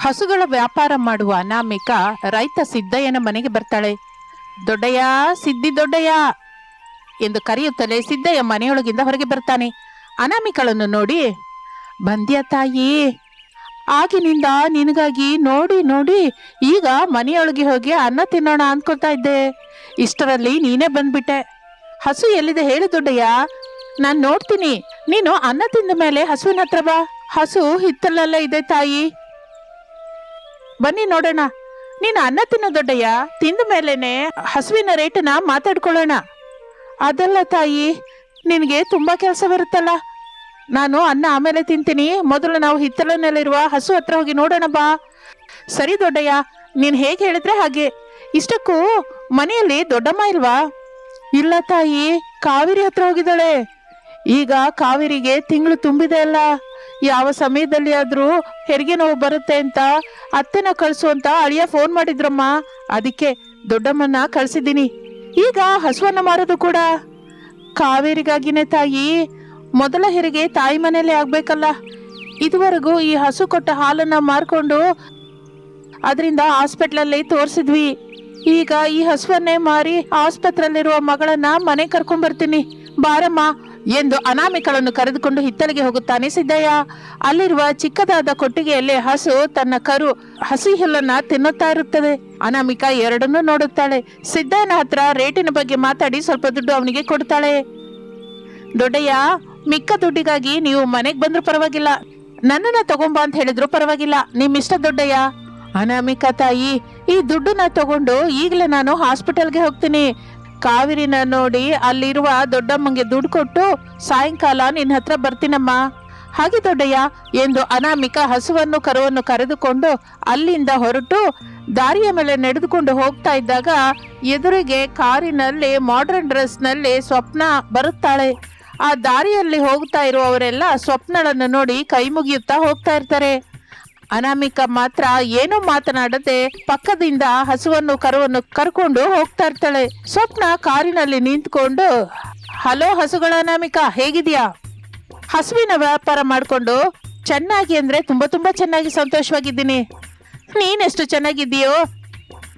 ಹಸುಗಳ ವ್ಯಾಪಾರ ಮಾಡುವ ಅನಾಮಿಕ ರೈತ ಸಿದ್ದಯ್ಯನ ಮನೆಗೆ ಬರ್ತಾಳೆ. ದೊಡ್ಡಯ್ಯ ಸಿದ್ದಿ ದೊಡ್ಡಯ್ಯ ಎಂದು ಕರೆಯುತ್ತಲೇ ಸಿದ್ದಯ್ಯ ಮನೆಯೊಳಗಿಂದ ಹೊರಗೆ ಬರ್ತಾನೆ. ಅನಾಮಿಕಳನ್ನು ನೋಡಿ, ಬಂದ್ಯ ತಾಯಿ, ಆಗಿನಿಂದ ನಿನಗಾಗಿ ನೋಡಿ ನೋಡಿ, ಈಗ ಮನೆಯೊಳಗೆ ಹೋಗಿ ಅನ್ನ ತಿನ್ನೋಣ ಅನ್ಕೊಳ್ತಾ ಇದ್ದೆ. ಇಷ್ಟರಲ್ಲಿ ನೀನೇ ಬಂದ್ಬಿಟ್ಟೆ. ಹಸು ಎಲ್ಲಿದೆ ಹೇಳು ದೊಡ್ಡಯ್ಯ. ನಾನು ನೋಡ್ತೀನಿ. ನೀನು ಅನ್ನ ತಿಂದ ಮೇಲೆ ಹಸುವಿನ ಹತ್ರ ಬಾ. ಹಸು ಹಿತ್ತಲಲ್ಲೇ ಇದೆ ತಾಯಿ. ಬನ್ನಿ ನೋಡೋಣ. ನೀನು ಅನ್ನ ತಿನ್ನೋ ದೊಡ್ಡಯ್ಯ, ತಿಂದ ಮೇಲೇನೆ ಹಸುವಿನ ರೇಟನ್ನ ಮಾತಾಡ್ಕೊಳ್ಳೋಣ. ಅದಲ್ಲ ತಾಯಿ, ನಿನಗೆ ತುಂಬಾ ಕೆಲಸ ಬರುತ್ತಲ್ಲ ನಾನು ಅನ್ನ ಆಮೇಲೆ ತಿಂತೀನಿ. ಮೊದಲು ನಾವು ಹಿತ್ತಲನಲ್ಲಿರುವ ಹಸು ಹತ್ರ ಹೋಗಿ ನೋಡೋಣ ಬಾ. ಸರಿ ದೊಡ್ಡಯ್ಯ, ನೀನು ಹೇಗೆ ಹೇಳಿದ್ರೆ ಹಾಗೆ. ಇಷ್ಟಕ್ಕೂ ಮನೆಯಲ್ಲಿ ದೊಡ್ಡಮ್ಮ ಇಲ್ವಾ? ಇಲ್ಲ ತಾಯಿ, ಕಾವೇರಿ ಹತ್ರ ಹೋಗಿದ್ದಾಳೆ. ಈಗ ಕಾವೇರಿಗೆ ತಿಂಗಳು ತುಂಬಿದೆ ಅಲ್ಲ. ಯಾವ ಸಮಯದಲ್ಲಿ ಆದ್ರೂ ಹೆರಿಗೆ ನೋವು ಬರುತ್ತೆ ಅಂತ ಅತ್ತೆನ ಕಳಿಸು ಅಂತ ಅಳಿಯ ಫೋನ್ ಮಾಡಿದ್ರಮ್ಮ. ಅದಕ್ಕೆ ದೊಡ್ಡಮ್ಮನ್ನ ಕಳ್ಸಿದ್ದೀನಿ. ಈಗ ಹಸುವನ್ನ ಮಾರೋದು ಕೂಡ. ಕಾವೇರಿಗಾಗಿನೇ ತಾಯಿ, ಮೊದಲ ಹೆರಿಗೆ ತಾಯಿ ಮನೇಲೆ ಆಗ್ಬೇಕಲ್ಲ. ಇದುವರೆಗೂ ಈ ಹಸು ಕೊಟ್ಟ ಹಾಲನ್ನ ಮಾರ್ಕೊಂಡು ಅದರಿಂದ ಹಾಸ್ಪಿಟ್ಲಲ್ಲಿ ತೋರಿಸಿದ್ವಿ. ಈಗ ಈ ಹಸುವನ್ನೇ ಮಾರಿ ಆಸ್ಪತ್ರೆಯಲ್ಲಿರುವ ಮಗಳನ್ನ ಮನೆ ಕರ್ಕೊಂಡ್ ಬರ್ತೀನಿ ಬಾರಮ್ಮ. ಎಂದು ಅನಾಮಿಕಳನ್ನು ಕರೆದುಕೊಂಡು ಹಿತ್ತಲಿಗೆ ಹೋಗುತ್ತಾನೆ ಸಿದ್ದಯ್ಯ. ಅಲ್ಲಿರುವ ಚಿಕ್ಕದಾದ ಕೊಟ್ಟಿಗೆಯಲ್ಲಿ ಹಸು ತನ್ನ ಕರು, ಹಸಿ ಹುಲ್ಲನ್ನ ತಿನ್ನುತ್ತಾ ಇರುತ್ತದೆ. ಅನಾಮಿಕ ಎರಡನ್ನೂ ನೋಡುತ್ತಾಳೆ. ಸಿದ್ದಯ್ಯನ ಹತ್ರ ರೇಟಿನ ಬಗ್ಗೆ ಮಾತಾಡಿ ಸ್ವಲ್ಪ ದುಡ್ಡು ಅವನಿಗೆ ಕೊಡ್ತಾಳೆ. ದೊಡ್ಡಯ್ಯ, ಮಿಕ್ಕ ದುಡ್ಡಿಗಾಗಿ ನೀವು ಮನೆಗೆ ಬಂದ್ರೂ ಪರವಾಗಿಲ್ಲ. ನನ್ನನ್ನ ತಗೊಂಬಾ ಅಂತ ಹೇಳಿದ್ರು ಪರವಾಗಿಲ್ಲ. ನಿಮ್ಮಿಷ್ಟ ದೊಡ್ಡಯ್ಯ. ಅನಾಮಿಕಾ ತಾಯಿ, ಈ ದುಡ್ಡನ್ನ ತಗೊಂಡು ಈಗಲೇ ನಾನು ಹಾಸ್ಪಿಟಲ್ಗೆ ಹೋಗ್ತೀನಿ. ಕಾವೇರಿನ ನೋಡಿ ಅಲ್ಲಿರುವ ದೊಡ್ಡಮ್ಮಂಗೆ ದುಡ್ಡು ಕೊಟ್ಟು ಸಾಯಂಕಾಲ ನಿನ್ನ ಹತ್ರ ಬರ್ತೀನಮ್ಮ. ಹಾಗೆ ದೊಡ್ಡಯ್ಯ, ಎಂದು ಅನಾಮಿಕ ಹಸುವನ್ನು ಕರುವನ್ನು ಕರೆದುಕೊಂಡು ಅಲ್ಲಿಂದ ಹೊರಟು ದಾರಿಯ ಮೇಲೆ ನಡೆದುಕೊಂಡು ಹೋಗ್ತಾ ಇದ್ದಾಗ ಎದುರಿಗೆ ಕಾರಿನಲ್ಲಿ ಮಾಡರ್ನ್ ಡ್ರೆಸ್ನಲ್ಲಿ ಸ್ವಪ್ನ ಬರುತ್ತಾಳೆ. ಆ ದಾರಿಯಲ್ಲಿ ಹೋಗ್ತಾ ಇರುವವರೆಲ್ಲ ಸ್ವಪ್ನಳನ್ನು ನೋಡಿ ಕೈ ಮುಗಿಯುತ್ತಾ ಹೋಗ್ತಾ ಇರ್ತಾರೆ. ಅನಾಮಿಕ ಮಾತ್ರ ಏನೂ ಮಾತನಾಡದೆ ಪಕ್ಕದಿಂದ ಹಸುವನ್ನು, ಕರುವನ್ನು ಕರ್ಕೊಂಡು ಹೋಗ್ತಾ ಇರ್ತಾಳೆ. ಸ್ವಪ್ನ ಕಾರಿನಲ್ಲಿ ನಿಂತ್ಕೊಂಡು, ಹಲೋ ಹಸುಗಳ ಅನಾಮಿಕ, ಹೇಗಿದ್ಯಾ? ಹಸುವಿನ ವ್ಯಾಪಾರ ಮಾಡ್ಕೊಂಡು, ಚೆನ್ನಾಗಿ ಅಂದ್ರೆ ತುಂಬಾ ತುಂಬಾ ಚೆನ್ನಾಗಿ ಸಂತೋಷವಾಗಿದ್ದೀನಿ. ನೀನೆಷ್ಟು ಚೆನ್ನಾಗಿದ್ದೀಯೋ?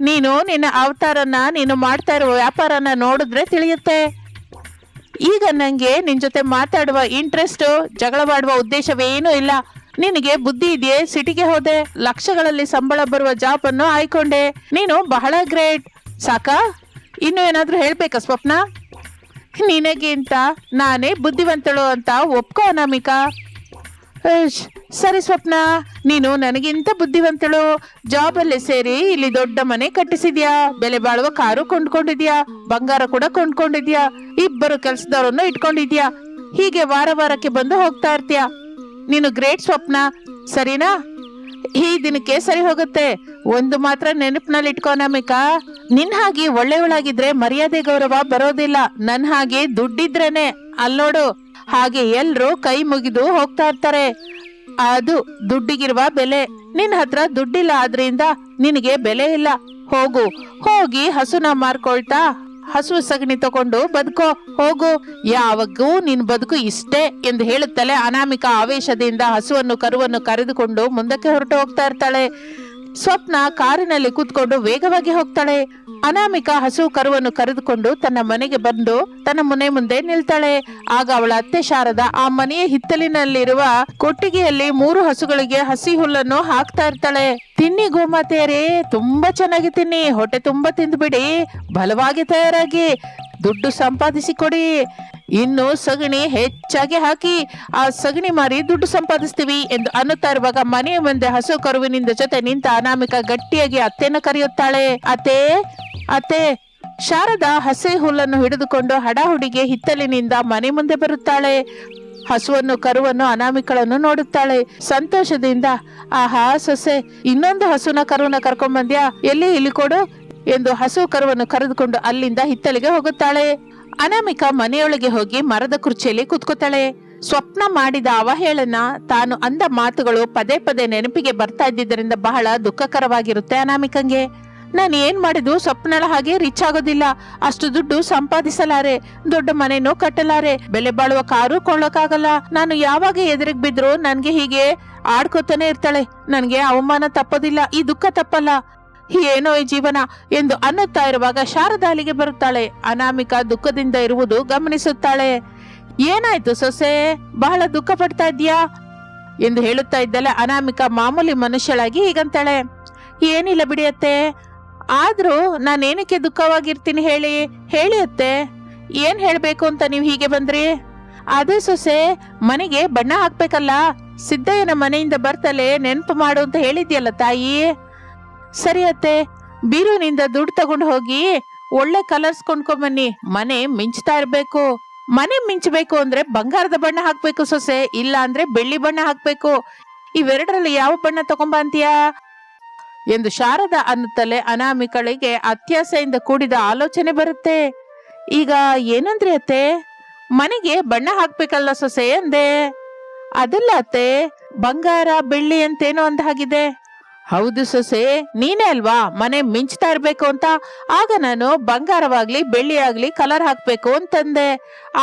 ನೀನು ನಿನ್ನ ಅವತಾರನ, ನೀನು ಮಾಡ್ತಾ ಇರುವ ವ್ಯಾಪಾರನ ನೋಡಿದ್ರೆ ತಿಳಿಯುತ್ತೆ. ಈಗ ನನಗೆ ನಿನ್ನ ಜೊತೆ ಮಾತಾಡುವ ಇಂಟ್ರೆಸ್ಟ್ ಜಗಳವಾಡುವ ಉದ್ದೇಶವೇನೂ ಇಲ್ಲ. ನಿನಗೆ ಬುದ್ಧಿ ಇದೆಯೇ? ಸಿಟಿಗೆ ಹೋದೆ ಲಕ್ಷಗಳಲ್ಲಿ ಸಂಬಳ ಬರುವ ಜಾಬ್ ಅನ್ನು ಆಯ್ಕೊಂಡೆ. ನೀನು ಬಹಳ ಗ್ರೇಟ್ ಸಾಕಾ? ಇನ್ನು ಏನಾದ್ರೂ ಹೇಳ್ಬೇಕಾ ಸ್ವಪ್ನ? ನಿನಗಿಂತ ನಾನೇ ಬುದ್ಧಿವಂತಳು ಅಂತ ಒಪ್ಕೋ ಅನಾಮಿಕಾ. ಏಶ್, ಸರಿ ಸ್ವಪ್ನ. ನೀನು ನನಗಿಂತ ಬುದ್ಧಿವಂತಳು. ಜಾಬ್ ಅಲ್ಲಿ ಸೇರಿ ಇಲ್ಲಿ ದೊಡ್ಡ ಮನೆ ಕಟ್ಟಿಸಿದ್ಯಾ? ಬೆಲೆ ಬಾಳುವ ಕಾರು ಕೊಂಡ್ಕೊಂಡಿದ್ಯಾ? ಬಂಗಾರ ಕೂಡ ಕೊಂಡ್ಕೊಂಡಿದ್ಯಾ? ಇಬ್ಬರು ಕೆಲ್ಸದವರನ್ನು ಇಟ್ಕೊಂಡಿದ್ಯಾ? ಹೀಗೆ ವಾರ ವಾರಕ್ಕೆ ಬಂದು ಹೋಗ್ತಾ ಇರ್ತೀಯ? ನೀನು ಗ್ರೇಟ್ ಸ್ವಪ್ನ, ಸರಿನಾ? ಈ ದಿನಕ್ಕೆ ಸರಿ ಹೋಗುತ್ತೆ. ಒಂದು ಮಾತ್ರ ನೆನಪಿನಲ್ಲಿ ಇಟ್ಕೋ ನಮಿಕಾ ನಿನ್ ಹಾಗೆ ಒಳ್ಳೆಯವಳಾಗಿದ್ರೆ ಮರ್ಯಾದೆ ಗೌರವ ಬರೋದಿಲ್ಲ. ನನ್ ಹಾಗೆ ದುಡ್ಡಿದ್ರೇನೆ. ಅಲ್ಲೋಡು ಹಾಗೆ ಎಲ್ರು ಕೈ ಮುಗಿದು ಹೋಗ್ತಾ ಇರ್ತಾರೆ. ಅದು ದುಡ್ಡಿಗಿರುವ ಬೆಲೆ. ನಿನ್ ಹತ್ರ ದುಡ್ಡಿಲ್ಲ ಆದ್ರಿಂದ ನಿನಗೆ ಬೆಲೆ ಇಲ್ಲ. ಹೋಗು. ಹೋಗಿ ಹಸುನ ಮಾರ್ಕೊಳ್ತಾ. ಹಸು ಸಗಣಿ ತಗೊಂಡು ಬದುಕೋ, ಹೋಗು. ಯಾವಾಗೂ ನಿನ್ ಬದುಕು ಇಷ್ಟೇ ಎಂದು ಹೇಳುತ್ತಲೇ ಅನಾಮಿಕ ಆವೇಶದಿಂದ ಹಸುವನ್ನು, ಕರುವನ್ನು ಕರೆದುಕೊಂಡು ಮುಂದಕ್ಕೆ ಹೊರಟು ಹೋಗ್ತಾ ಇರ್ತಾಳೆ. ಸ್ವಪ್ನ ಕಾರಿನಲ್ಲಿ ಕೂತ್ಕೊಂಡು ವೇಗವಾಗಿ ಹೋಗ್ತಾಳೆ. ಅನಾಮಿಕ ಹಸು ಕರುವನ್ನು ಕರೆದುಕೊಂಡು ತನ್ನ ಮನೆಗೆ ಬಂದು ತನ್ನ ಮನೆ ಮುಂದೆ ನಿಲ್ತಾಳೆ. ಆಗ ಅವಳ ಅತ್ತೆ ಶಾರದ ಆ ಮನೆಯ ಹಿತ್ತಲಿನಲ್ಲಿರುವ ಕೊಟ್ಟಿಗೆಯಲ್ಲಿ ಮೂರು ಹಸುಗಳಿಗೆ ಹಸಿ ಹುಲ್ಲನ್ನು ಹಾಕ್ತಾ ಇರ್ತಾಳೆ. ತಿನ್ನಿ ಗೋಮಾತೆಯರೇ, ತುಂಬಾ ಚೆನ್ನಾಗಿ ತಿನ್ನಿ, ಹೊಟ್ಟೆ ತುಂಬಾ ತಿಂದ್ಬಿಡಿ, ಬಲವಾಗಿ ತಯಾರಾಗಿ, ದುಡ್ಡು ಸಂಪಾದಿಸಿ ಕೊಡಿ. ಇನ್ನು ಸಗಣಿ ಹೆಚ್ಚಾಗಿ ಹಾಕಿ, ಆ ಸಗಣಿ ಮಾರಿ ದುಡ್ಡು ಸಂಪಾದಿಸ್ತೀವಿ ಎಂದು ಅನ್ನುತ್ತಾ ಇರುವಾಗ ಮನೆಯ ಮುಂದೆ ಹಸು ಕರುವಿನಿಂದ ಜೊತೆ ನಿಂತ ಅನಾಮಿಕ ಗಟ್ಟಿಯಾಗಿ ಅತ್ತೆನ ಕರೆಯುತ್ತಾಳೆ. ಅತ್ತೆ ಅತ್ತೆ, ಶಾರದ ಹಸಿ ಹುಲ್ಲನ್ನು ಹಿಡಿದುಕೊಂಡು ಹಡಾಹುಡಿಗೆ ಹಿತ್ತಲಿನಿಂದ ಮನೆ ಮುಂದೆ ಬರುತ್ತಾಳೆ. ಹಸುವನ್ನು, ಕರುವನ್ನು ಅನಾಮಿಕಳನ್ನು ನೋಡುತ್ತಾಳೆ. ಸಂತೋಷದಿಂದ, ಆಹಾ, ಸೊಸೆ, ಇನ್ನೊಂದು ಹಸುನ ಕರುವನ್ನ ಕರ್ಕೊಂಡ್ ಬಂದ್ಯಾ ಎಲ್ಲಿ, ಇಲ್ಲಿ ಕೊಡು ಎಂದು ಹಸು ಕರುವನ್ನು ಕರೆದುಕೊಂಡು ಅಲ್ಲಿಂದ ಹಿತ್ತಲಿಗೆ ಹೋಗುತ್ತಾಳೆ. ಅನಾಮಿಕ ಮನೆಯೊಳಗೆ ಹೋಗಿ ಮರದ ಕುರ್ಚಿಯಲ್ಲಿ ಕುತ್ಕೋತಾಳೆ. ಸ್ವಪ್ನ ಮಾಡಿದ ಅವಹೇಳನ ತಾನು ಅಂದ ಮಾತುಗಳು ಪದೇ ಪದೇ ನೆನಪಿಗೆ ಬರ್ತಾ ಇದ್ದಿದ್ದರಿಂದ ಬಹಳ ದುಃಖಕರವಾಗಿರುತ್ತೆ ಅನಾಮಿಕಂಗೆ. ನಾನು ಏನ್ ಮಾಡಿದ್ರು ಸ್ವಪ್ನಳ ಹಾಗೆ ರಿಚ್ ಆಗೋದಿಲ್ಲ. ಅಷ್ಟು ದುಡ್ಡು ಸಂಪಾದಿಸಲಾರೆ. ದೊಡ್ಡ ಮನೆನೂ ಕಟ್ಟಲಾರೆ. ಬೆಲೆ ಬಾಳುವ ಕಾರು ಕೊಳ್ಳಕ್ಕಾಗಲ್ಲ. ನಾನು ಯಾವಾಗ ಎದುರಿಗ್ ಬಿದ್ರು ನನ್ಗೆ ಹೀಗೆ ಆಡ್ಕೋತಾನೆ ಇರ್ತಾಳೆ. ನನ್ಗೆ ಅವಮಾನ ತಪ್ಪೋದಿಲ್ಲ. ಈ ದುಃಖ ತಪ್ಪಲ್ಲ. ಏನೋ ಈ ಜೀವನ ಎಂದು ಅನ್ನುತ್ತಾ ಇರುವಾಗ ಶಾರದಾ ಅಲ್ಲಿಗೆ ಬರುತ್ತಾಳೆ. ಅನಾಮಿಕ ದುಃಖದಿಂದ ಇರುವುದು ಗಮನಿಸುತ್ತಾಳೆ. ಏನಾಯ್ತು ಸೊಸೆ? ಬಹಳ ದುಃಖ ಪಡ್ತಾ ಇದ್ಯಾ ಎಂದು ಹೇಳುತ್ತಾ ಇದ್ದಲ್ಲ ಅನಾಮಿಕಾ ಮಾಮೂಲಿ ಮನುಷ್ಯಳಾಗಿ ಹೀಗಂತಾಳೆ. ಏನಿಲ್ಲ ಬಿಡಿಯತ್ತೆ ಆದ್ರೂ ನಾನೇನಕ್ಕೆ ದುಃಖವಾಗಿರ್ತೀನಿ ಹೇಳಿ? ಹೇಳಿಯತ್ತೆ ಏನ್ ಹೇಳ್ಬೇಕು ಅಂತ ನೀವು ಹೀಗೆ ಬಂದ್ರಿ? ಅದೇ ಸೊಸೆ, ಮನೆಗೆ ಬಣ್ಣ ಹಾಕ್ಬೇಕಲ್ಲ. ಸಿದ್ದಯ್ಯನ ಮನೆಯಿಂದ ಬರ್ತಲೆ ನೆನಪು ಮಾಡು ಅಂತ ಹೇಳಿದ್ಯಲ್ಲ ತಾಯಿ? ಸರಿ ಅತ್ತೆ, ಬೀರುನಿಂದ ದುಡ್ಡು ತಗೊಂಡು ಹೋಗಿ ಒಳ್ಳೆ ಕಲರ್ಸ್ ಕೊಂಡ್ಕೊಂಬನ್ನಿ ಮನೆ ಮಿಂಚ್ತಾ ಇರ್ಬೇಕು. ಮನೆ ಮಿಂಚಬೇಕು ಅಂದ್ರೆ ಬಂಗಾರದ ಬಣ್ಣ ಹಾಕ್ಬೇಕು ಸೊಸೆ, ಇಲ್ಲ ಅಂದ್ರೆ ಬೆಳ್ಳಿ ಬಣ್ಣ ಹಾಕ್ಬೇಕು. ಇವೆರಡರಲ್ಲಿ ಯಾವ ಬಣ್ಣ ತಗೊಂಬಂತೀಯಾ ಎಂದು ಶಾರದ ಅನ್ನುತ್ತಲೇ ಅನಾಮಿಕಳಿಗೆ ಅತ್ಯಾಸೆಯಿಂದ ಕೂಡಿದ ಆಲೋಚನೆ ಬರುತ್ತೆ. ಈಗ ಏನಂದ್ರಿ ಅತ್ತೆ? ಮನೆಗೆ ಬಣ್ಣ ಹಾಕ್ಬೇಕಲ್ಲ ಸೊಸೆ ಅಂದೆ ಅದಲ್ಲ ಅತ್ತೆ, ಬಂಗಾರ, ಬೆಳ್ಳಿ ಅಂತೇನೋ ಅಂದ ಹಾಗಿದೆ. ಹೌದು ಸೊಸೆ, ನೀನೇ ಅಲ್ವಾ? ಮನೆ ಮಿಂಚ್ತಾ ಇರ್ಬೇಕು ಅಂತ? ಆಗ ನಾನು ಬಂಗಾರವಾಗ್ಲಿ ಬೆಳ್ಳಿ ಆಗ್ಲಿ ಕಲರ್ ಹಾಕ್ಬೇಕು ಅಂತಂದೆ.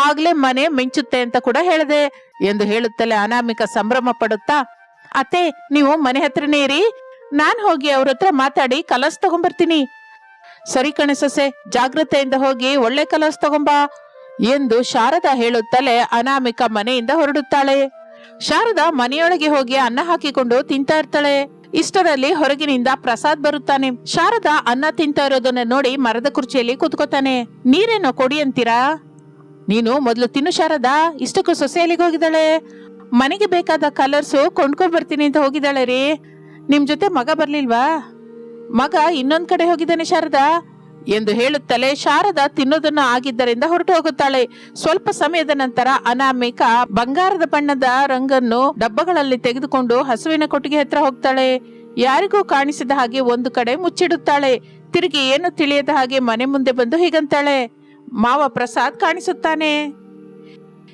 ಆಗ್ಲೇ ಮನೆ ಮಿಂಚುತ್ತೆ ಅಂತ ಕೂಡ ಹೇಳಿದೆ. ಎಂದು ಹೇಳುತ್ತಲೇ ಅನಾಮಿಕ ಸಂಭ್ರಮ ಪಡುತ್ತಾ, ಅತ್ತೆ, ನೀವು ಮನೆ ಹತ್ರನೇ ಇರಿ. ನಾನ್ ಹೋಗಿ ಅವ್ರ ಹತ್ರ ಮಾತಾಡಿ ಕಲರ್ಸ್ ತಗೊಂಬರ್ತೀನಿ. ಸರಿ ಕಣೆ ಸೊಸೆ, ಜಾಗ್ರತೆಯಿಂದ ಹೋಗಿ ಒಳ್ಳೆ ಕಲರ್ಸ್ ತಗೊಂಬಾ, ಎಂದು ಶಾರದಾ ಹೇಳುತ್ತಲೇ ಅನಾಮಿಕ ಮನೆಯಿಂದ ಹೊರಡುತ್ತಾಳೆ. ಶಾರದಾ ಮನೆಯೊಳಗೆ ಹೋಗಿ ಅನ್ನ ಹಾಕಿಕೊಂಡು ತಿಂತಾ ಇರ್ತಾಳೆ. ಇಷ್ಟರಲ್ಲಿ ಹೊರಗಿನಿಂದ ಪ್ರಸಾದ್ ಬರುತ್ತಾನೆ. ಶಾರದಾ ಅನ್ನ ತಿಂತಾ ಇರೋದನ್ನ ನೋಡಿ ಮರದ ಕುರ್ಚಿಯಲ್ಲಿ ಕೂತ್ಕೋತಾನೆ. ನೀರೇನೋ ಕೊಡಿ ಅಂತೀರಾ? ನೀನು ಮೊದಲು ತಿನ್ನು ಶಾರದಾ. ಇಷ್ಟಕ್ಕೂ ಸೊಸೆಯಲ್ಲಿಗೆ ಹೋಗಿದ್ದಾಳೆ. ಮನೆಗೆ ಬೇಕಾದ ಕಲರ್ಸು ಕೊಂಡ್ಕೊಂಡ್ ಬರ್ತೀನಿ ಅಂತ ಹೋಗಿದ್ದಾಳೆ ರೀ. ನಿಮ್ ಜೊತೆ ಮಗ ಬರ್ಲಿಲ್ವಾ? ಮಗ ಇನ್ನೊಂದ್ ಕಡೆ ಹೋಗಿದ್ದಾನೆ ಶಾರದಾ. ಎಂದು ಹೇಳುತ್ತಲೇ ಶಾರದಾ ತಿನ್ನೋದನ್ನು ಆಗಿದ್ದರಿಂದ ಹೊರಟು ಹೋಗುತ್ತಾಳೆ ಸ್ವಲ್ಪ ಸಮಯದ ನಂತರ ಅನಾಮಿಕ ಬಂಗಾರದ ಬಣ್ಣದ ರಂಗನ್ನು ಡಬ್ಬಗಳಲ್ಲಿ ತೆಗೆದುಕೊಂಡು ಹಸುವಿನ ಕೊಟ್ಟಿಗೆ ಹತ್ರ ಹೋಗ್ತಾಳೆ. ಯಾರಿಗೂ ಕಾಣಿಸಿದ ಹಾಗೆ ಒಂದು ಕಡೆ ಮುಚ್ಚಿಡುತ್ತಾಳೆ. ತಿರುಗಿ ಏನು ತಿಳಿಯದ ಹಾಗೆ ಮನೆ ಮುಂದೆ ಬಂದು ಹೀಗಂತಾಳೆ. ಮಾವ ಪ್ರಸಾದ್ ಕಾಣಿಸುತ್ತಾನೆ.